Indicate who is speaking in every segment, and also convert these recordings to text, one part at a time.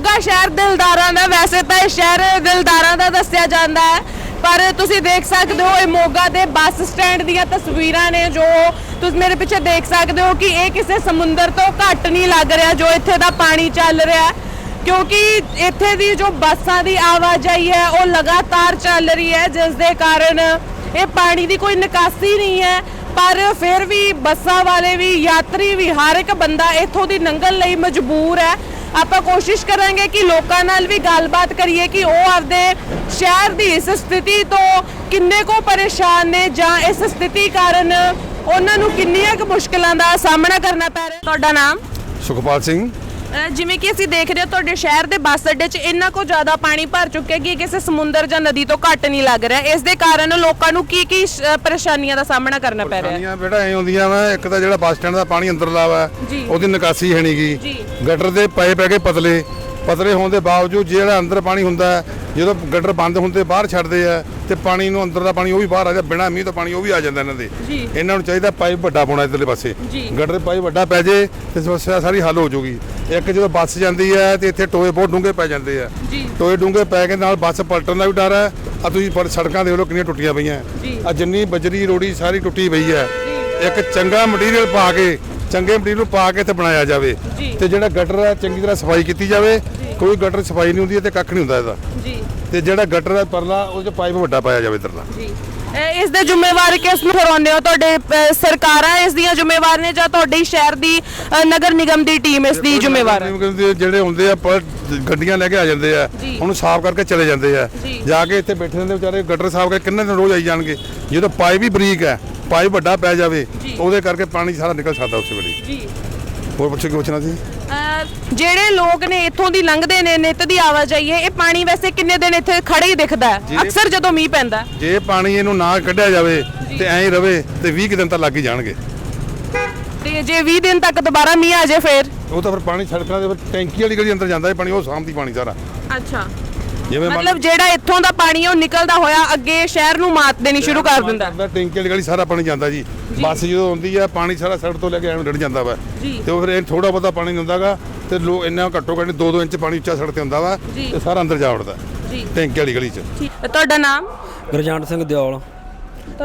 Speaker 1: ਮੋਗਾ ਸ਼ਹਿਰ ਦਿਲਦਾਰਾਂ ਦਾ, ਵੈਸੇ ਤਾਂ ਇਹ ਸ਼ਹਿਰ ਦਿਲਦਾਰਾਂ ਦਾ ਦੱਸਿਆ ਜਾਂਦਾ ਹੈ, ਪਰ ਤੁਸੀਂ ਦੇਖ ਸਕਦੇ ਹੋ ਇਹ ਮੋਗਾ ਦੇ ਬੱਸ ਸਟੈਂਡ ਦੀਆਂ ਤਸਵੀਰਾਂ ਨੇ ਜੋ ਤੁਸੀਂ ਮੇਰੇ ਪਿੱਛੇ ਦੇਖ ਸਕਦੇ ਹੋ ਕਿ ਇਹ ਕਿਸੇ ਸਮੁੰਦਰ ਤੋਂ ਘੱਟ ਨਹੀਂ ਲੱਗ ਰਿਹਾ ਜੋ ਇੱਥੇ ਦਾ ਪਾਣੀ ਚੱਲ ਰਿਹਾ ਹੈ, ਕਿਉਂਕਿ ਇੱਥੇ ਦੀ ਜੋ ਬੱਸਾਂ ਦੀ ਆਵਾਜਾਈ ਹੈ, ਉਹ ਲਗਾਤਾਰ ਚੱਲ ਰਹੀ ਹੈ, ਜਿਸ ਦੇ ਕਾਰਨ ਇਹ ਪਾਣੀ ਦੀ ਕੋਈ ਨਿਕਾਸੀ ਨਹੀਂ ਹੈ, ਪਰ ਫਿਰ ਵੀ ਬੱਸਾਂ ਵਾਲੇ ਵੀ, ਯਾਤਰੀ ਵੀ, ਹਰ ਇੱਕ ਬੰਦਾ ਇੱਥੋਂ ਦੀ ਲੰਘਣ ਲਈ ਮਜਬੂਰ ਹੈ ਆਪਾਂ ਕੋਸ਼ਿਸ਼ ਕਰਾਂਗੇ ਕਿ ਲੋਕਾਂ ਨਾਲ ਵੀ ਗੱਲਬਾਤ ਕਰੀਏ ਕਿ ਉਹ ਆਪਦੇ ਸ਼ਹਿਰ ਦੀ ਇਸ ਸਥਿਤੀ ਤੋਂ ਕਿੰਨੇ ਕੋ ਪਰੇਸ਼ਾਨ ਨੇ ਜਾਂ ਇਸ ਸਥਿਤੀ ਕਾਰਨ ਉਹਨਾਂ ਨੂੰ ਕਿੰਨੀਆਂ ਕੁ ਮੁਸ਼ਕਲਾਂ ਦਾ ਸਾਹਮਣਾ ਕਰਨਾ ਪੈ ਰਿਹਾ। ਤੁਹਾਡਾ ਨਾਮ?
Speaker 2: ਸੁਖਪਾਲ ਸਿੰਘ।
Speaker 1: ਅਹ ਜਿਵੇਂ ਕਿ ਅਸੀਂ ਦੇਖ ਰਹੇ ਹਾਂ ਤੁਹਾਡੇ ਸ਼ਹਿਰ ਦੇ ਬੱਸ ਅੱਡੇ 'ਚ ਇੰਨਾ ਕੋ ਜ਼ਿਆਦਾ ਪਾਣੀ ਭਰ ਚੁੱਕਿਆ ਕਿ ਇਹ ਕਿਸੇ ਸਮੁੰਦਰ ਜਾਂ ਨਦੀ ਤੋਂ ਘੱਟ ਨਹੀਂ ਲੱਗ ਰਿਹਾ ਇਸ ਦੇ ਕਾਰਨ ਲੋਕਾਂ ਨੂੰ ਕੀ ਕੀ ਸ਼- ਪਰੇਸ਼ਾਨੀਆਂ ਦਾ ਸਾਹਮਣਾ ਕਰਨਾ ਪੈ ਰਿਹਾ ਹੈ
Speaker 2: ਪਾਣੀਆਂ ਬੇਟਾ ਐ ਆਉਂਦੀਆਂ ਵਾ ਇੱਕ ਤਾਂ ਜਿਹੜਾ ਬੱਸ ਸਟੈਂਡ ਦਾ ਪਾਣੀ ਅੰਦਰਲਾ ਵਾ
Speaker 1: ਜੀ।
Speaker 2: ਉਹਦੀ ਨਿਕਾਸੀ ਹੈ ਨਹੀਂਗੀ
Speaker 1: ਜੀ।
Speaker 2: ਗਟਰ ਦੇ ਪਏ ਪੈ ਕੇ ਪਤਲੇ ਪਤਲੇ ਹੋਣ ਦੇ ਬਾਵਜੂਦ ਜਿਹੜਾ ਅੰਦਰ ਪਾਣੀ ਹੁੰਦਾ ਹੈ, ਜਦੋਂ ਗਟਰ ਬੰਦ ਹੁੰਦੇ ਬਾਹਰ ਛੱਡਦੇ ਆ ਤੇ ਪਾਣੀ ਨੂੰ ਅੰਦਰ ਦਾ ਪਾਣੀ ਉਹ ਵੀ ਬਾਹਰ ਆ ਜਾ ਬਿਨਾ ਮੀਂਹ ਤੋਂ ਪਾਣੀ ਉਹ ਵੀ ਆ ਜਾਂਦਾ ਇਹਨਾਂ ਦੇ
Speaker 1: ਜੀ।
Speaker 2: ਇਹਨਾਂ ਨੂੰ ਚਾਹੀਦਾ ਪਾਈਪ ਵੱਡਾ ਪਾਉਣਾ ਇਧਰਲੇ ਪਾਸੇ
Speaker 1: ਜੀ।
Speaker 2: ਗਟਰ ਪਾਈਪ ਵੱਡਾ ਪੈ ਜੇ ਤੇ ਸਮੱਸਿਆ ਸਾਰੀ ਹੱਲ ਹੋ ਜਾਊਗੀ ਇੱਕ ਜਦੋਂ ਬੱਸ ਜਾਂਦੀ ਹੈ ਤੇ ਇੱਥੇ ਟੋਏ ਬਹੁਤ ਡੂੰਘੇ ਪੈ ਜਾਂਦੇ ਆ
Speaker 1: ਜੀ।
Speaker 2: ਟੋਏ ਡੂੰਘੇ ਪੈ ਕੇ ਨਾਲ ਬੱਸ ਪਲਟਣ ਦਾ ਵੀ ਡਰ ਹੈ ਆ ਤੁਸੀਂ ਪਰ ਸੜਕਾਂ ਦੇਖ ਲਓ ਕਿੰਨੀਆਂ ਟੁੱਟੀਆਂ ਪਈਆਂ
Speaker 1: ਜੀ।
Speaker 2: ਆ ਜਿੰਨੀ ਬਜਰੀ ਰੋੜੀ ਸਾਰੀ ਟੁੱਟੀ ਪਈ ਹੈ
Speaker 1: ਜੀ।
Speaker 2: ਇੱਕ ਚੰਗਾ ਮਟੀਰੀਅਲ ਪਾ ਕੇ ਚੰਗੇ ਮਟੀਰੀਅਲ ਪਾ ਕੇ ਤੇ ਬਣਾਇਆ ਜਾਵੇ
Speaker 1: ਜੀ।
Speaker 2: ਤੇ ਜਿਹੜਾ ਗਟਰ ਹੈ ਚੰਗੀ ਤਰ੍ਹਾਂ ਸਫ਼ਾਈ ਕੀਤੀ ਜਾਵੇ ਕੋਈ ਗਟਰ ਸਫ਼ਾਈ ਨਹੀਂ ਹੁੰਦੀ ਤੇ ਕੱਖ ਨਹੀਂ ਹੁੰਦਾ ਇਹਦਾ।
Speaker 1: ਜੀ।
Speaker 2: ਤੇ ਜਿਹੜਾ ਗਟਰ ਹੈ ਪਰਲਾ ਉਹ 'ਚ ਪਾਈਪ ਵੱਡਾ ਪਾਇਆ ਜਾਵੇ ਇਧਰਲਾ।
Speaker 1: ਜੀ। ਇਸ ਦੇ ਜ਼ਿੰਮੇਵਾਰ ਕਿਸ ਨੂੰ ਠਹਿਰਾਉਂਦੇ ਹੋ? ਤੁਹਾਡੇ ਅਹ, ਸਰਕਾਰਾਂ ਇਸ ਦੀਆਂ ਜ਼ਿੰਮੇਵਾਰ ਨੇ ਜਾਂ ਤੁਹਾਡੇ ਸ਼ਹਿਰ ਦੀ ਅਹ, ਨਗਰ ਨਿਗਮ ਦੀ ਟੀਮ ਇਸ ਦੀ ਜ਼ਿੰਮੇਵਾਰ ਹੈ?
Speaker 2: ਜਿਹੜੇ ਹੁੰਦੇ ਆ ਪਰ ਗੱਡੀਆਂ ਲੈ ਕੇ ਆ ਜਾਂਦੇ ਆ।
Speaker 1: ਜੀ।
Speaker 2: ਉਹਨੂੰ ਸਾਫ਼ ਕਰਕੇ ਚਲੇ ਜਾਂਦੇ ਆ।
Speaker 1: ਜੀ।
Speaker 2: ਜਾ ਕੇ ਇੱਥੇ ਬੈਠੇ ਰਹਿੰਦੇ ਵਿਚਾਰੇ ਗਟਰ ਸਾਫ਼ ਕਰਕੇ ਕਿੰਨੇ ਦਿਨ ਰੋਜ਼ ਆਈ ਜਾਣਗੇ? ਜਦੋਂ ਪਾਈਪ ਵੀ ਬਰੀਕ ਹੈ ਪਾਈਪ ਵੱਡਾ ਪੈ ਜਾਵੇ
Speaker 1: ਜੀ।
Speaker 2: ਉਹਦੇ ਕਰਕੇ ਪਾਣੀ ਸਾਰਾ ਨਿਕਲ ਸਕਦਾ ਉਸੇ ਵੇਲੇ।
Speaker 1: ਜੀ।
Speaker 2: ਹੋਰ ਪੁੱਛੋ ਕੀ ਪੁੱਛਣਾ ਸੀ?
Speaker 1: ਜਿਹੜੇ ਲੋਕ ਨੇ ਇੱਥੋਂ ਦੀ ਲੰਘਦੇ ਨੇ ਨਿੱਤ ਦੀ ਆਵਾਜਾਈ ਹੈ ਇਹ ਪਾਣੀ ਵੈਸੇ ਕਿੰਨੇ ਦਿਨ ਇੱਥੇ ਖੜੇ ਹੀ ਦਿਖਦਾ ਹੈ?
Speaker 2: ਜੀ।
Speaker 1: ਅਕਸਰ ਜਦੋਂ ਮੀਂਹ ਪੈਂਦਾ ਹੈ।
Speaker 2: ਜੇ ਪਾਣੀ ਇਹਨੂੰ ਨਾ ਕੱਢਿਆ ਜਾਵੇ ਤੇ ਐਂ ਹੀ ਰਵੇ ਤੇ 20 ਕੁ ਦਿਨ ਤਾਂ ਲੱਗ ਹੀ ਜਾਣਗੇ।
Speaker 1: ਤੇ ਜੇ 20 ਦਿਨ ਤੱਕ ਦੁਬਾਰਾ ਮੀਂਹ ਆ ਜਾਏ ਫਿਰ?
Speaker 2: ਉਹ ਤਾਂ ਫਿਰ ਪਾਣੀ ਸੜਕਾਂ ਦੇ ਵਿੱਚ ਟੈਂਕੀ ਵਾਲੀ ਗਲੀ ਅੰਦਰ ਜਾਂਦਾ ਹੈ ਪਾਣੀ ਉਹ ਸਾਂਭਦੀ ਪਾਣੀ ਸਾਰਾ।
Speaker 1: ਅੱਛਾ।
Speaker 2: ਜਿਵੇਂ ਮੰਨ-
Speaker 1: ਮਤਲਬ ਜਿਹੜਾ ਇੱਥੋਂ ਦਾ ਪਾਣੀ ਹੈ ਉਹ ਨਿਕਲਦਾ ਹੋਇਆ ਅੱਗੇ ਸ਼ਹਿਰ ਨੂੰ ਮਾਤ ਦੇਣੀ ਸ਼ੁਰੂ ਕਰ ਦਿੰਦਾ।
Speaker 2: ਕਰਦਾ, ਟੈਂਕੀ ਵਾਲੀ ਗਲੀ ਸਾਰਾ ਪਾਣੀ ਜਾਂਦਾ ਜੀ। ਬੱਸ ਜਦੋਂ ਆਉਂਦੀ ਆ ਪਾਣੀ ਸਾਰਾ ਸੜਕ ਤੋਂ ਲੈ ਕੇ ਐਵੇਂ ਡੜ ਜਾਂਦਾ ਵਾ। ਤੇ ਉਹ ਫਿਰ ਇਹ ਥੋੜਾ ਬਹੁਤਾ ਪਾਣੀ ਹੁੰਦਾਗਾ ਤੇ ਲੋ ਇੰਨਾ ਘੱਟੋ ਘੱਟ 2-2 ਇੰਚ ਪਾਣੀ ਉੱਚਾ ਸੜਕ ਤੇ ਹੁੰਦਾ ਵਾ। ਤੇ ਸਾਰਾ ਅੰਦਰ ਜਾ ਵੜਦਾ
Speaker 1: ਜੀ।
Speaker 2: ਟੈਂਕੀ ਵਾਲੀ ਗਲੀ 'ਚ।
Speaker 1: ਤੁਹਾਡਾ ਨਾਮ?
Speaker 3: ਗੁਰਜੰਟ ਸਿੰਘ ਦਿਓਲ।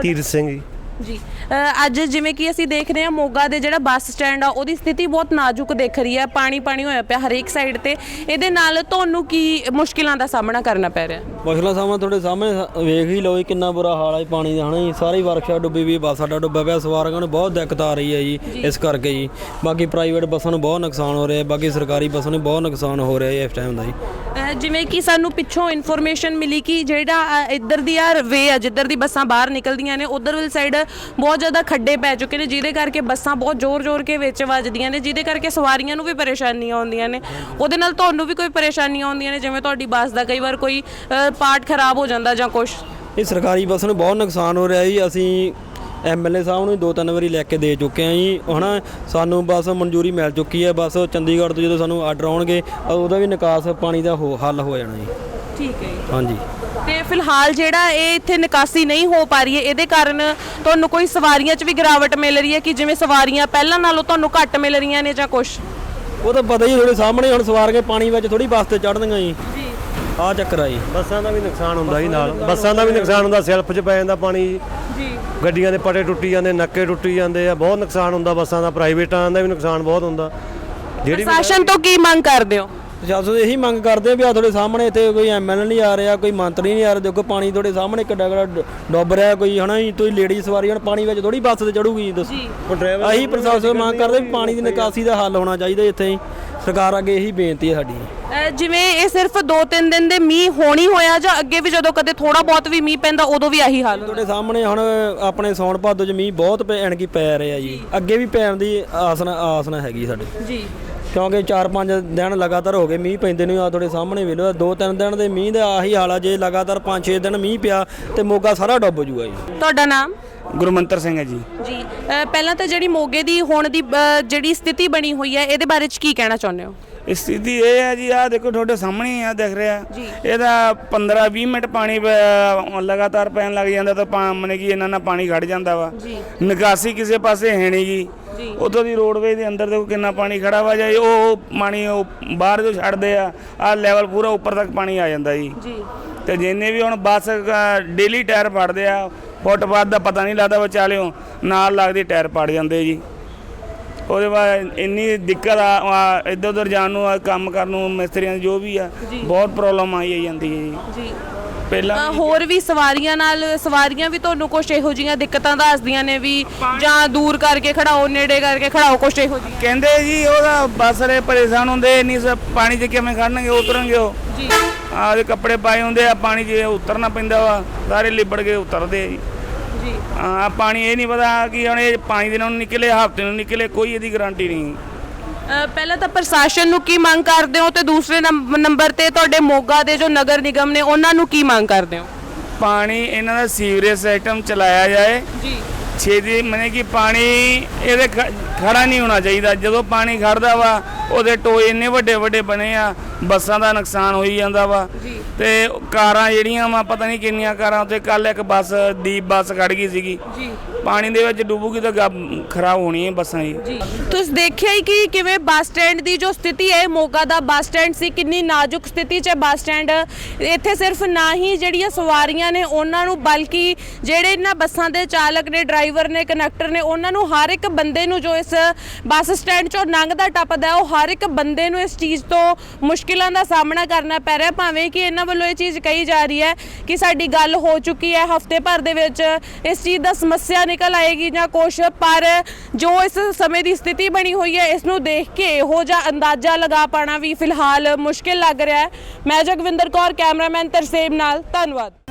Speaker 4: ਤੀਰਥ ਸਿੰਘ ਜੀ।
Speaker 1: ਜੀ। ਅ, ਅੱਜ ਜਿਵੇਂ ਕਿ ਅਸੀਂ ਦੇਖ ਰਹੇ ਹਾਂ ਮੋਗਾ ਦੇ ਜਿਹੜਾ ਬੱਸ ਸਟੈਂਡ ਆ ਉਹਦੀ ਸਥਿਤੀ ਬਹੁਤ ਨਾਜ਼ੁਕ ਦਿਖ ਰਹੀ ਹੈ। ਪਾਣੀ ਪਾਣੀ ਹੋਇਆ ਪਿਆ ਹਰੇਕ ਸਾਈਡ ਤੇ। ਇਹਦੇ ਨਾਲ ਤੁਹਾਨੂੰ ਕੀ ਮੁਸ਼ਕਿਲਾਂ ਦਾ ਸਾਹਮਣਾ ਕਰਨਾ ਪੈ ਰਿਹਾ?
Speaker 3: ਮੁਸ਼ਕਲਾਂ ਸਾਹਮਣੇ ਤੁਹਾਡੇ ਸਾਹਮਣੇ ਸ- ਵੇਖ ਹੀ ਲਓ ਜੀ ਕਿੰਨਾ ਬੁਰਾ ਹਾਲ ਹੈ ਪਾਣੀ ਦਾ ਹਨਾ ਜੀ। ਸਾਰੀ ਵਰਕਸ਼ਾਪ ਡੁੱਬੀ ਵੀ ਬੱਸ ਸਾਡਾ ਡੁੱਬਿਆ ਪਿਆ ਸਵਾਰੀਆਂ ਨੂੰ ਬਹੁਤ ਦਿੱਕਤ ਆ ਰਹੀ ਹੈ ਜੀ ਇਸ ਕਰਕੇ ਜੀ। ਬਾਕੀ ਪ੍ਰਾਈਵੇਟ ਬੱਸਾਂ ਨੂੰ ਬਹੁਤ ਨੁਕਸਾਨ ਹੋ ਰਿਹਾ ਬਾਕੀ ਸਰਕਾਰੀ ਬੱਸਾਂ ਨੂੰ ਬਹੁਤ ਨੁਕਸਾਨ ਹੋ ਰਿਹਾ ਜੀ ਇਸ ਟਾਈਮ ਦਾ ਜੀ।
Speaker 1: ਅ, ਜਿਵੇਂ ਕਿ ਸਾਨੂੰ ਪਿੱਛੋਂ ਇਨਫੋਰਮੇਸ਼ਨ ਮਿਲੀ ਕਿ ਜਿਹੜਾ ਅ, ਇੱਧਰ ਦੀ ਆ ਵੇ ਆ ਜਿੱਧਰ ਦੀ ਬੱਸਾਂ ਬਾਹਰ ਨਿਕਲਦੀਆਂ ਨੇ ਉਧਰ ਵਾਲੀ ਸਾਈਡ ਬਹੁਤ ਜ਼ਿਆਦਾ ਖੱਡੇ ਪੈ ਚੁੱਕੇ ਨੇ ਜਿਹਦੇ ਕਰਕੇ ਬੱਸਾਂ ਬਹੁਤ ਜ਼ੋਰ-ਜ਼ੋਰ ਕੇ ਵਿੱਚ ਵੱਜਦੀਆਂ ਨੇ ਜਿਹਦੇ ਕਰਕੇ ਸਵਾਰੀਆਂ ਨੂੰ ਵੀ ਪਰੇਸ਼ਾਨੀਆਂ ਆਉਂਦੀਆਂ ਨੇ। ਉਹਦੇ ਨਾਲ ਤੁਹਾਨੂੰ ਵੀ ਕੋਈ ਪਰੇਸ਼ਾਨੀਆਂ ਆਉਂਦੀਆਂ ਨੇ ਜਿਵੇਂ ਤੁਹਾਡੀ ਬੱਸ ਦਾ ਕਈ ਵਾਰ ਕੋਈ ਪਾਰਟ ਖਰਾਬ ਹੋ ਜਾਂਦਾ ਜਾਂ ਕੁਝ
Speaker 3: ਇਹ ਸਰਕਾਰੀ ਬੱਸਾਂ ਨੂੰ ਬਹੁਤ ਨੁਕਸਾਨ ਹੋ ਰਿਹਾ ਜੀ। ਅਸੀਂ ਐਮਐਲਏ ਸਾਹਿਬ ਨੂੰ ਦੋ ਤਿੰਨ ਵਾਰੀ ਲੈ ਕੇ ਦੇ ਚੁੱਕੇ ਆ ਜੀ। ਹਨਾ ਸਾਨੂੰ ਬਸ ਮਨਜ਼ੂਰੀ ਮਿਲ ਚੁੱਕੀ ਹੈ। ਬਸ ਚੰਡੀਗੜ੍ਹ ਤੋਂ ਜਦੋਂ ਸਾਨੂੰ ਆਰਡਰ ਆਉਣਗੇ ਉਹਦਾ ਵੀ ਨਿਕਾਸ ਪਾਣੀ ਦਾ ਹੱਲ ਹੋ ਜਾਣਾ ਜੀ।
Speaker 1: ਠੀਕ ਹੈ
Speaker 3: ਹਾਂਜੀ।
Speaker 1: ਤੇ ਫਿਲਹਾਲ ਜਿਹੜਾ ਇਹ ਇੱਥੇ ਨਿਕਾਸੀ ਨਹੀਂ ਹੋ ਪਾ ਰਹੀ ਹੈ ਇਹਦੇ ਕਾਰਨ ਤੁਹਾਨੂੰ ਕੋਈ ਸਵਾਰੀਆਂ 'ਚ ਵੀ ਗਿਰਾਵਟ ਮਿਲ ਰਹੀ ਹੈ ਕਿ ਜਿਵੇਂ ਸਵਾਰੀਆਂ ਪਹਿਲਾਂ ਨਾਲੋਂ ਤੁਹਾਨੂੰ ਘੱਟ ਮਿਲ ਰਹੀਆਂ ਨੇ ਜਾਂ ਕੁਝ
Speaker 3: ਉਹ ਤਾਂ ਪਤਾ ਹੀ ਤੁਹਾਡੇ ਸਾਹਮਣੇ ਹੁਣ ਸਵਾਰ ਕੇ ਪਾਣੀ ਵਿੱਚ ਥੋੜੀ ਬੱਸ ਤੇ ਚੜ੍ਹਦੀਆਂ ਜੀ।
Speaker 1: ਜੀ।
Speaker 3: ਆਹ ਚੱਕਰ ਆ ਜੀ।
Speaker 4: ਬੱਸਾਂ ਦਾ ਵੀ ਨੁਕਸਾਨ ਹੁੰਦਾ ਜੀ ਨਾਲ। ਬੱਸਾਂ ਦਾ ਵੀ ਨੁਕਸਾਨ ਹੁੰਦਾ ਸੈਲਫ 'ਚ ਪੈ ਜਾਂਦਾ ਪਾਣੀ।
Speaker 1: ਜੀ।
Speaker 4: ਗੱਡੀਆਂ ਦੇ ਪਟੇ ਟੁੱਟੀ ਜਾਂਦੇ ਨੱਕੇ ਟੁੱਟੀ ਜਾਂਦੇ ਆ ਬਹੁਤ ਨੁਕਸਾਨ ਹੁੰਦਾ ਬੱਸਾਂ ਦਾ ਪ੍ਰਾਈਵੇਟਾਂ ਦਾ ਵੀ ਨੁਕਸਾਨ ਬਹੁਤ ਹੁੰਦਾ। ਜਿਹੜੀ ਵੀ
Speaker 1: ਪ੍ਰਸ਼ਾਸਨ ਤੋਂ ਕੀ ਮੰਗ ਕਰਦੇ ਹੋ?
Speaker 3: ਪ੍ਰਸ਼ਾਸਨ ਇਹੀ ਮੰਗ ਕਰਦੇ ਆ ਵੀ ਆ ਤੁਹਾਡੇ ਸਾਹਮਣੇ ਇੱਥੇ ਕੋਈ ਐਮਐਲਏ ਨਹੀਂ ਆ ਰਿਹਾ ਕੋਈ ਮੰਤਰੀ ਨਹੀਂ ਆ ਰਿਹਾ ਦੇਖੋ ਪਾਣੀ ਤੁਹਾਡੇ ਸਾਹਮਣੇ ਕਿੱਡਾ ਕਿੱਡਾ ਡੁੱਬ ਰਿਹਾ ਕੋਈ ਹਨਾ ਜੀ ਤੁਸੀਂ ਲੇਡੀ ਸਵਾਰੀ ਹੁਣ ਪਾਣੀ ਵਿੱਚ ਥੋੜੀ ਬੱਸ ਤੇ ਚੜੂਗੀ ਦੱਸੋ।
Speaker 1: ਜੀ।
Speaker 4: ਹੁਣ ਡਰਾਈਵਰ
Speaker 3: ਅਸੀਂ ਪ੍ਰਸ਼ਾਸਨ ਮੰਗ ਕਰਦੇ ਵੀ ਪਾਣੀ ਦੀ ਨਿਕਾਸੀ ਦਾ ਹੱਲ ਹੋਣਾ ਚਾਹੀਦਾ ਇੱਥੇ ਹੀ। ਸਰਕਾਰ ਅੱਗੇ ਇਹੀ ਬੇਨਤੀ ਹੈ ਸਾਡੀ
Speaker 1: ਅਹ ਜਿਵੇਂ ਇਹ ਸਿਰਫ 2-3 ਦਿਨ ਦੇ ਮੀਂਹ ਹੋਣੀ ਹੋਇਆ ਜਾਂ ਅੱਗੇ ਵੀ ਜਦੋਂ ਕਦੇ ਥੋੜਾ ਬਹੁਤ ਵੀ ਮੀਂਹ ਪੈਂਦਾ ਉਦੋਂ ਵੀ ਆਹੀ ਹਾਲ ਹੁੰਦਾ।
Speaker 3: ਤੁਹਾਡੇ ਸਾਹਮਣੇ ਹੁਣ ਆਪਣੇ ਸੌਣ ਭਾਦੋ ਚ ਮੀਂਹ ਬਹੁਤ ਪੈਣ ਕੀ ਪੈ ਰਿਹਾ ਜੀ। ਅੱਗੇ ਵੀ ਪੈਣ ਦੀ ਆਸਨਾ ਆਸਨਾ ਹੈਗੀ ਸਾਡੇ।
Speaker 1: ਜੀ।
Speaker 3: ਕਿਉਂਕਿ 4-5 ਦਿਨ ਲਗਾਤਾਰ ਹੋ ਗਏ ਮੀਂਹ ਪੈਂਦੇ ਨੂੰ ਆ ਤੁਹਾਡੇ ਸਾਹਮਣੇ ਵੇਲੋ ਦੋ ਤਿੰਨ ਦਿਨ ਦੇ ਮੀਂਹ ਦਾ ਆਹੀ ਹਾਲ ਆ ਜੇ ਲਗਾਤਾਰ 5-6 ਦਿਨ ਮੀਂਹ ਪਿਆ ਤੇ ਮੋਗਾ ਸਾਰਾ ਡੁੱਬ ਜੂਗਾ ਜੀ।
Speaker 1: ਤੁਹਾਡਾ ਨਾਮ?
Speaker 5: ਗੁਰਮੰਤਰ ਸਿੰਘ ਹੈ ਜੀ।
Speaker 1: ਜੀ ਪਹਿਲਾਂ ਤਾਂ ਜਿਹੜੀ ਮੋਗੇ ਦੀ ਹੁਣ ਦੀ ਜਿਹੜੀ ਸਥਿਤੀ ਬਣੀ ਹੋਈ ਹੈ ਇਹਦੇ ਬਾਰੇ ਚ ਕੀ ਕਹਿਣਾ ਚਾਹੁੰਦੇ ਹੋ?
Speaker 5: ਸਥਿਤੀ ਇਹ ਹੈ ਜੀ ਆ ਦੇਖੋ ਤੁਹਾਡੇ ਸਾਹਮਣੇ ਆ ਦਿਖ ਰਿਹਾ। ਇਹਦਾ 15 20 ਮਿੰਟ ਪਾਣੀ ਪ- ਲਗਾਤਾਰ ਪੈਣ ਲੱਗ ਜਾਂਦਾ ਤਾਂ ਪਾ- ਮਨੇ ਕਿ ਇਹਨਾਂ ਨਾਲ ਪਾਣੀ ਖੜ ਜਾਂਦਾ ਵਾ।
Speaker 1: ਜੀ।
Speaker 5: ਨਿਕਾਸੀ ਕਿਸੇ ਪਾਸੇ ਹੈ ਨਹੀਂ ਜੀ। ਉੱਥੋਂ ਦੀ ਰੋਡਵੇ ਦੇ ਅੰਦਰ ਦੇਖੋ ਕਿੰਨਾ ਪਾਣੀ ਖੜਾ ਵਾ ਜਾਈ ਉਹ ਪਾਣੀ ਉਹ ਬਾਹਰ ਜੋ ਛੱਡਦੇ ਆ ਆ ਲੈਵਲ ਪੂਰਾ ਉੱਪਰ ਤੱਕ ਪਾਣੀ ਆ ਜਾਂਦਾ ਜੀ।
Speaker 1: ਜੀ।
Speaker 5: ਤੇ ਜਿੰਨੇ ਵੀ ਹੁਣ ਬੱਸ ਡੇਲੀ ਟਾਇਰ ਪਾੜਦੇ ਆ ਫੁੱਟਪਾਥ ਦਾ ਪਤਾ ਨਹੀਂ ਲੱਗਦਾ ਵਿਚਾਲਿਓ ਨਾਲ ਲੱਗਦੇ ਟਾਇਰ ਪਾੜ ਜਾਂਦੇ ਜੀ। ਉਹਦੇ ਬਾਅਦ ਇੰਨੀ ਦਿੱਕਤ ਆ ਇੱਧਰ ਉੱਧਰ ਜਾਣ ਨੂੰ ਆ ਕੰਮ ਕਰਨ ਨੂੰ ਮਿਸਤਰੀਆਂ ਦੀ ਜੋ ਵੀ ਆ ਬਹੁਤ ਪ੍ਰੋਬਲਮ ਆਈ ਜਾਂਦੀ ਹੈ ਜੀ।
Speaker 1: ਜੀ।
Speaker 5: ਪਹਿਲਾਂ
Speaker 1: ਅ, ਹੋਰ ਵੀ ਸਵਾਰੀਆਂ ਨਾਲ ਸਵਾਰੀਆਂ ਵੀ ਤੁਹਾਨੂੰ ਕੁਝ ਇਹੋ ਜੀਆਂ ਦਿੱਕਤਾਂ ਦੱਸਦੀਆਂ ਨੇ ਵੀ ਜਾਂ ਦੂਰ ਕਰਕੇ ਖੜਾਓ ਨੇੜੇ ਕਰਕੇ ਖੜਾਓ ਕੁਝ ਇਹੋ ਜੀ
Speaker 5: ਕਹਿੰਦੇ ਜੀ ਉਹਦਾ ਬੱਸ ਵਾਲੇ ਪਰੇਸ਼ਾਨ ਹੁੰਦੇ ਨਹੀਂ ਸ ਪਾਣੀ 'ਚ ਕਿਵੇਂ ਖੜਨਗੇ ਉਤਰਨਗੇ ਉਹ।
Speaker 1: ਜੀ।
Speaker 5: ਆਹ ਉਹਦੇ ਕੱਪੜੇ ਪਾਏ ਹੁੰਦੇ ਆ ਪਾਣੀ 'ਚ ਉਤਰਨਾ ਪੈਂਦਾ ਵਾ ਸਾਰੇ ਲਿਬੜ ਕੇ ਉਤਰਦੇ ਆ ਜੀ।
Speaker 1: ਜੀ।
Speaker 5: ਆ ਪਾਣੀ ਇਹ ਨਹੀਂ ਪਤਾ ਕਿ ਹੁਣ ਇਹ ਪੰਜ ਦਿਨਾਂ ਨੂੰ ਨਿਕਲੇ ਹਫ਼ਤੇ ਨੂੰ ਨਿਕਲੇ ਕੋਈ ਇਹਦੀ ਗਾਰੰਟੀ ਨਹੀਂ।
Speaker 1: ਅ, ਪਹਿਲਾਂ ਤਾਂ ਪ੍ਰਸ਼ਾਸਨ ਨੂੰ ਕੀ ਮੰਗ ਕਰਦੇ ਹੋ ਤੇ ਦੂਸਰੇ ਨੰਬ- ਨੰਬਰ ਤੇ ਤੁਹਾਡੇ ਮੋਗਾ ਦੇ ਜੋ ਨਗਰ ਨਿਗਮ ਨੇ ਉਹਨਾਂ ਨੂੰ ਕੀ ਮੰਗ ਕਰਦੇ ਹੋ?
Speaker 5: ਪਾਣੀ ਇਹਨਾਂ ਦਾ ਸੀਵਰੇਜ ਸਿਸਟਮ ਚਲਾਇਆ ਜਾਏ।
Speaker 1: ਜੀ।
Speaker 5: ਛੇਤੀ ਮਨੇ ਕਿ ਪਾਣੀ ਇਹਦੇ ਖ- ਖੜਾ ਨਹੀਂ ਹੋਣਾ ਚਾਹੀਦਾ। ਜਦੋਂ ਪਾਣੀ ਖੜਦਾ ਵਾ ਉਹਦੇ ਟੋਏ ਇੰਨੇ ਵੱਡੇ ਵੱਡੇ ਬਣੇ ਆ ਬੱਸਾਂ ਦਾ ਨੁਕਸਾਨ ਹੋਈ ਜਾਂਦਾ ਵਾ।
Speaker 1: ਜੀ।
Speaker 5: ਤੇ ਕਾਰਾਂ ਜਿਹੜੀਆਂ ਵਾ ਪਤਾ ਨਹੀਂ ਕਿੰਨੀਆਂ ਕਾਰਾਂ ਉੱਤੇ ਕੱਲ ਇੱਕ ਬੱਸ ਦੀਪ ਬੱਸ ਖੜ ਗਈ ਸੀਗੀ।
Speaker 1: ਜੀ।
Speaker 5: ਪਾਣੀ ਦੇ ਵਿੱਚ ਡੁੱਬੂਗੀ ਤਾਂ ਗੱਬ- ਖਰਾਬ ਹੋਣੀ ਹੈ ਬੱਸਾਂ ਜੀ।
Speaker 1: ਜੀ। ਤੁਸੀਂ ਦੇਖਿਆ ਹੀ ਕਿ ਕਿਵੇਂ ਬੱਸ ਸਟੈਂਡ ਦੀ ਜੋ ਸਥਿਤੀ ਹੈ ਮੋਗਾ ਦਾ ਬੱਸ ਸਟੈਂਡ ਸੀ ਕਿੰਨੀ ਨਾਜ਼ੁਕ ਸਥਿਤੀ 'ਚ ਹੈ ਬੱਸ ਸਟੈਂਡ। ਇੱਥੇ ਸਿਰਫ ਨਾ ਹੀ ਜਿਹੜੀਆਂ ਸਵਾਰੀਆਂ ਨੇ ਉਹਨਾਂ ਨੂੰ ਬਲਕਿ ਜਿਹੜੇ ਇਹਨਾਂ ਬੱਸਾਂ ਦੇ ਚਾਲਕ ਨੇ ਡਰਾਈਵਰ ਨੇ ਕਨੈਕਟਰ ਨੇ ਉਹਨਾਂ ਨੂੰ ਹਰ ਇੱਕ ਬੰਦੇ ਨੂੰ ਜੋ ਇਸ ਬੱਸ ਸਟੈਂਡ 'ਚੋਂ ਲੰਘਦਾ ਟੱਪਦਾ ਹੈ, ਉਹ ਹਰ ਇੱਕ ਬੰਦੇ ਨੂੰ ਇਸ ਚੀਜ਼ ਤੋਂ ਮੁਸ਼ਕਿਲਾਂ ਦਾ ਸਾਹਮਣਾ ਕਰਨਾ ਪੈ ਰਿਹਾ, ਭਾਵੇਂ ਕਿ ਇਹਨਾਂ ਵੱਲੋਂ ਇਹ ਚੀਜ਼ ਕਹੀ ਜਾ ਰਹੀ ਹੈ ਕਿ ਸਾਡੀ ਗੱਲ ਹੋ ਚੁੱਕੀ ਹੈ, ਹਫ਼ਤੇ ਭਰ ਦੇ ਵਿੱਚ ਇਸ ਚੀਜ਼ ਦਾ ਸਮੱਸਿਆ ਨਿਕਲ ਆਏਗੀ ਜਾਂ ਕੁਛ, ਪਰ ਜੋ ਇਸ ਸਮੇਂ ਦੀ ਸਥਿਤੀ ਬਣੀ ਹੋਈ ਹੈ, ਇਸ ਨੂੰ ਦੇਖ ਕੇ ਇਹੋ ਜਿਹਾ ਅੰਦਾਜ਼ਾ ਲਗਾ ਪਾਣਾ ਵੀ ਫਿਲਹਾਲ ਮੁਸ਼ਕਿਲ ਲੱਗ ਰਿਹਾ ਹੈ। ਮੈਂ ਜਗਵਿੰਦਰ ਕੌਰ, ਕੈਮਰਾਮੈਨ ਤਰਸੇਮ ਨਾਲ, ਧੰਨਵਾਦ।